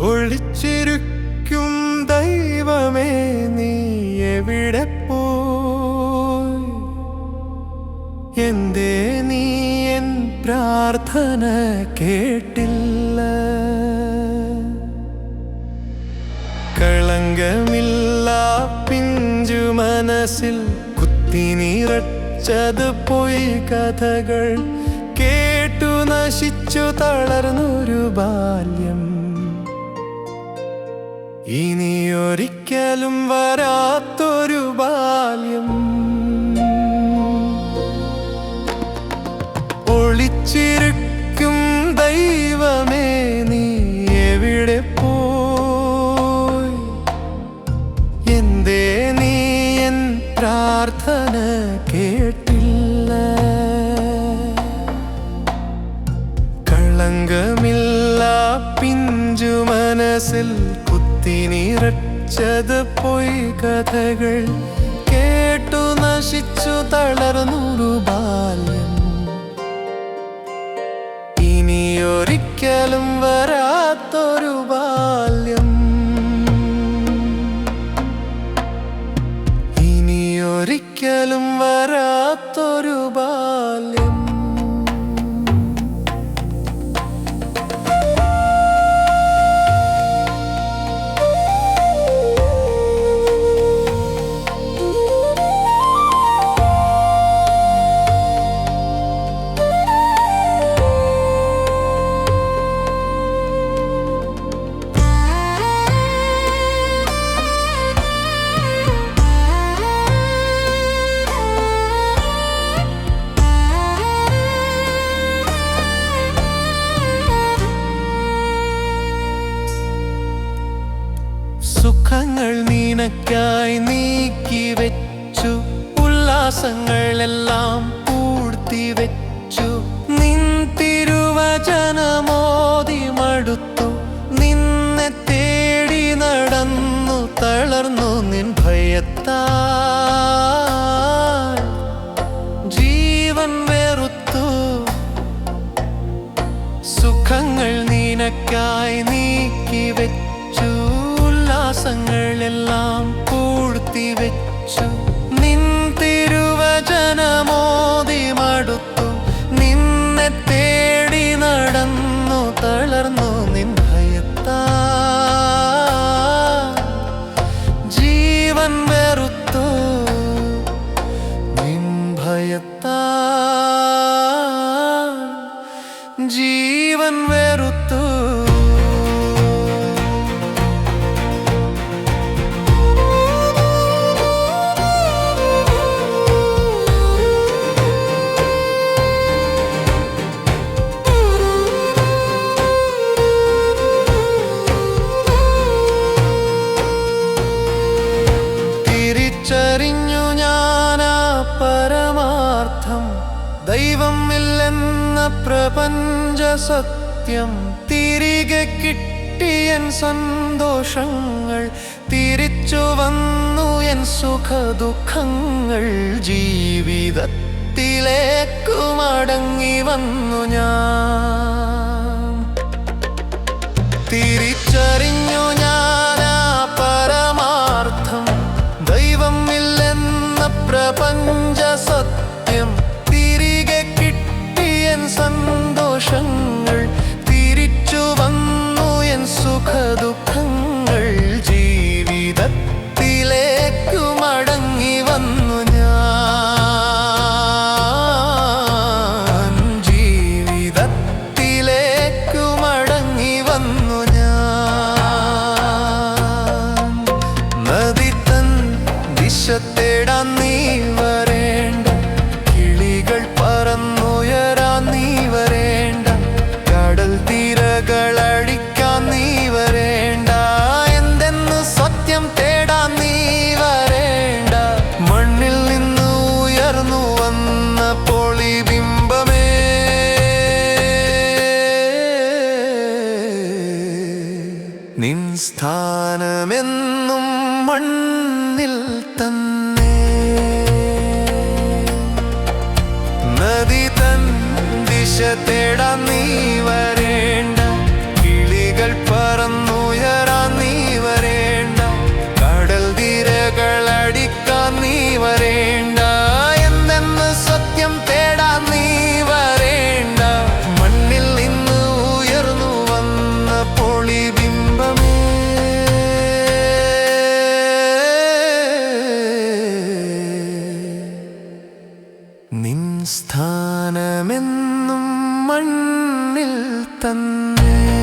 ഒളിച്ചിരിക്കും ദൈവമേ നീ എവിടെ പോയി എന്തേ നീ എൻ പ്രാർത്ഥന കേട്ടില്ല? കളങ്കമില്ല പിഞ്ചു മനസ്സിൽ കുത്തി നിറച്ചത് പോയി കഥകൾ കേട്ടു നശിച്ചു തളർന്നൊരു ബാല്യം. ഇനിയൊരിക്കലും വരാത്തൊരു ബാല്യം. ഒളിച്ചിരിക്കും ദൈവമേ നീ എവിടെ പോയി? എന്തേ നീ എൻ പ്രാർത്ഥന കേട്ടില്ല? കളങ്കമില്ല പിഞ്ചു മനസ്സിൽ കുത്തി നിറച്ചത് പോയി കഥകൾ കേട്ടു നശിച്ചു തളർന്നൊരു ബാല്യം ഇനിയൊരിക്കലും വരാത്തൊരു ബാല്യം. ഇനിയൊരിക്കലും വരാത്തൊരു ബാല്യം. നിനക്കായി നീക്കി വെച്ചു. ഉല്ലാസങ്ങളെല്ലാം പൂർത്തി വെച്ചു. നിൻ തിരുവചനമോതി മടുത്തു. നിന്നെ തേടി നടന്നു തളർന്നു നിൻ ഭയത്താൽ. ജീവൻ വെറുത്തു. സുഖങ്ങൾ നിനക്കായി നീക്കി വെച്ചു. ഉല്ലാസങ്ങളെല്ലാം പൂഴ്ത്തി വെച്ചു. നിൻ തിരുവചനമോതി മടുത്തു. നിന്നെ തേടി നടന്നു തളർന്നു നിൻ ഭയത്താ. ജീവൻ വെറുത്തു നിൻ ഭയത്താ. ജീവൻ വെറുത്തു ദൈവം ഇല്ലെന്ന പ്രപഞ്ച സത്യം തിരികെ കിട്ടിയൻ സന്തോഷങ്ങൾ തിരിച്ചു വന്നു എൻ സുഖ ദുഃഖങ്ങൾ ജീവിതത്തിലേക്കു മടങ്ങി വന്നു ഞാൻ. മണ്ണിൽ തന്നെ. നദി തൻ ദിശ തേടാൻ നീ വരേണ്ട നിൻസ്ഥാനമെന്നും മണ്ണിൽ തന്നെ.